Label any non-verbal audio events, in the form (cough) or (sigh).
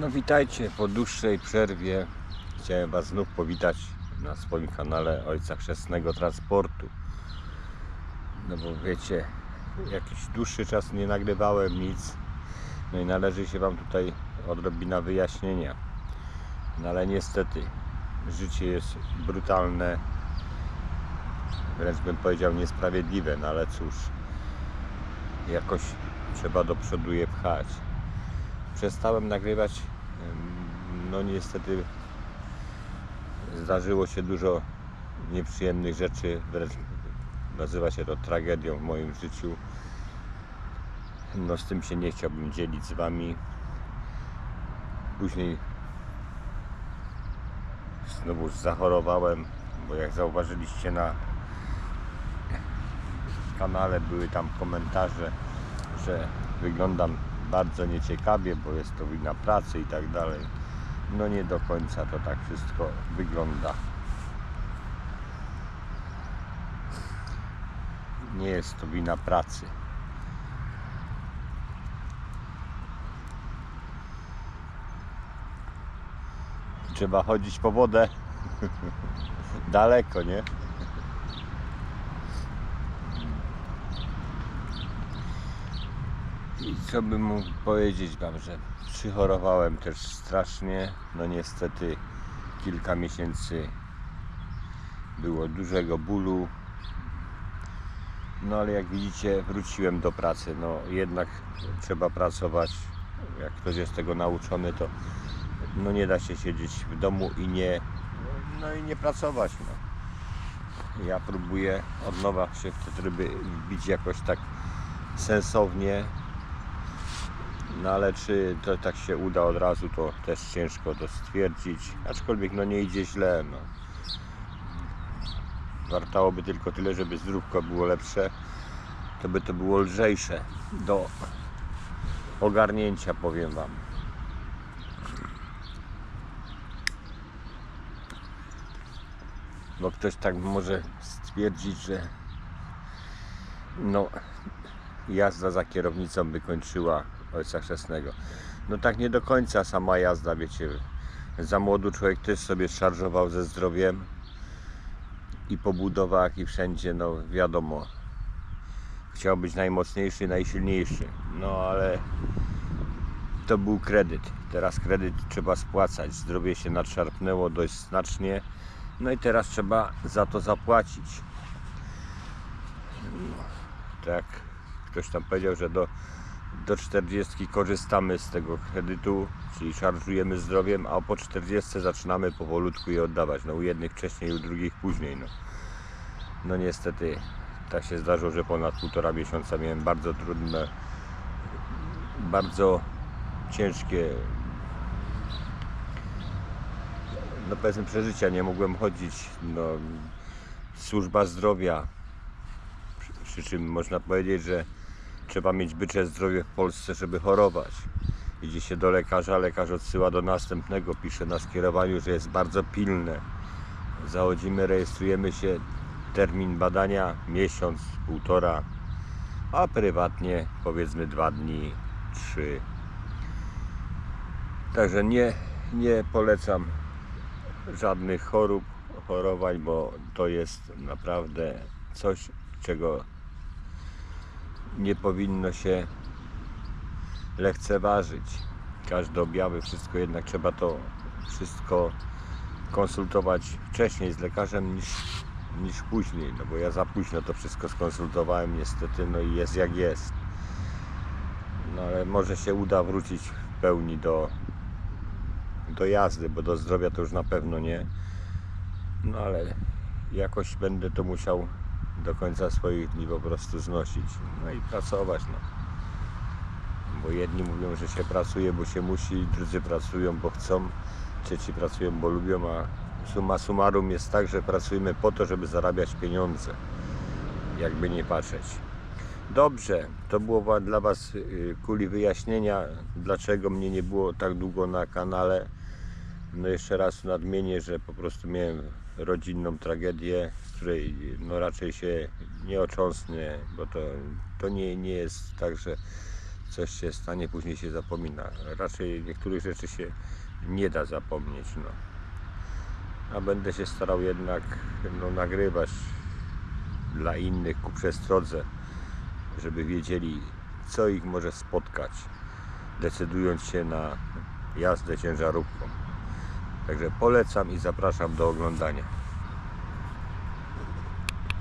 No witajcie po dłuższej przerwie. Chciałem Was znów powitać na swoim kanale Ojca Chrzestnego Transportu. No bo wiecie, jakiś dłuższy czas nie nagrywałem nic. No i należy się Wam tutaj odrobina wyjaśnienia. No ale niestety życie jest brutalne, wręcz bym powiedział niesprawiedliwe, no ale cóż, jakoś trzeba do przodu je pchać przestałem nagrywać. No niestety zdarzyło się dużo nieprzyjemnych rzeczy, nazywa się to tragedią w moim życiu. No z tym się nie chciałbym dzielić z Wami. Później znowu zachorowałem, bo jak zauważyliście na kanale były tam komentarze, że wyglądam bardzo nieciekawie, bo jest to wina pracy i tak dalej. No nie do końca to tak wszystko wygląda. Nie jest to wina pracy. Trzeba chodzić po wodę. (laughs) Daleko, nie? I co bym mógł powiedzieć Wam, że przychorowałem też strasznie. No niestety kilka miesięcy było dużego bólu. No ale jak widzicie wróciłem do pracy. No jednak trzeba pracować. Jak ktoś jest tego nauczony, to no nie da się siedzieć w domu i nie, no i nie pracować. No. Ja próbuję od nowa się w te tryby wbić jakoś tak sensownie, no ale czy to tak się uda od razu, to też ciężko to stwierdzić. Aczkolwiek no nie idzie źle. No. Wartałoby tylko tyle, żeby zdrówko było lepsze, to by to było lżejsze do ogarnięcia, powiem Wam. Bo ktoś tak może stwierdzić, że no jazda za kierownicą by kończyła Ojca Chrzestnego. No tak nie do końca sama jazda, wiecie. Za młodu człowiek też sobie szarżował ze zdrowiem i po budowach i wszędzie, no wiadomo. Chciał być najmocniejszy, najsilniejszy. No ale to był kredyt. Teraz kredyt trzeba spłacać. Zdrowie się nadszarpnęło dość znacznie. No i teraz trzeba za to zapłacić. No, tak ktoś tam powiedział, że do, do 40 korzystamy z tego kredytu, czyli szarżujemy zdrowiem, a po 40 zaczynamy powolutku je oddawać. No u jednych wcześniej, u drugich później. No, no niestety tak się zdarzyło, że ponad półtora miesiąca miałem bardzo trudne, bardzo ciężkie no powiedzmy przeżycia, nie mogłem chodzić, no służba zdrowia, przy, przy czym można powiedzieć, że trzeba mieć bycze zdrowie w Polsce, żeby chorować. Idzie się do lekarza, lekarz odsyła do następnego, pisze na skierowaniu, że jest bardzo pilne. Zachodzimy, rejestrujemy się, termin badania miesiąc, półtora, a prywatnie powiedzmy dwa dni, trzy. Także nie, nie polecam żadnych chorób, chorowań, bo to jest naprawdę coś, czego nie powinno się lekceważyć. Każde objawy, wszystko jednak trzeba to wszystko konsultować wcześniej z lekarzem niż, niż później, no bo ja za późno to wszystko skonsultowałem niestety, no i jest jak jest. No ale może się uda wrócić w pełni do, do jazdy, bo do zdrowia to już na pewno nie. No ale jakoś będę to musiał do końca swoich dni po prostu znosić. No i pracować. No. Bo jedni mówią, że się pracuje, bo się musi, drudzy pracują, bo chcą, trzeci pracują, bo lubią, a summa summarum jest tak, że pracujemy po to, żeby zarabiać pieniądze. Jakby nie patrzeć. Dobrze, to było dla Was y, kuli wyjaśnienia, dlaczego mnie nie było tak długo na kanale. No jeszcze raz nadmienię, że po prostu miałem rodzinną tragedię, z której no raczej się nie ocząsnę, bo to, to nie, nie jest tak, że coś się stanie, później się zapomina. Raczej niektórych rzeczy się nie da zapomnieć. No. A będę się starał jednak no, nagrywać dla innych ku przestrodze, żeby wiedzieli, co ich może spotkać, decydując się na jazdę ciężarówką. Także polecam i zapraszam do oglądania.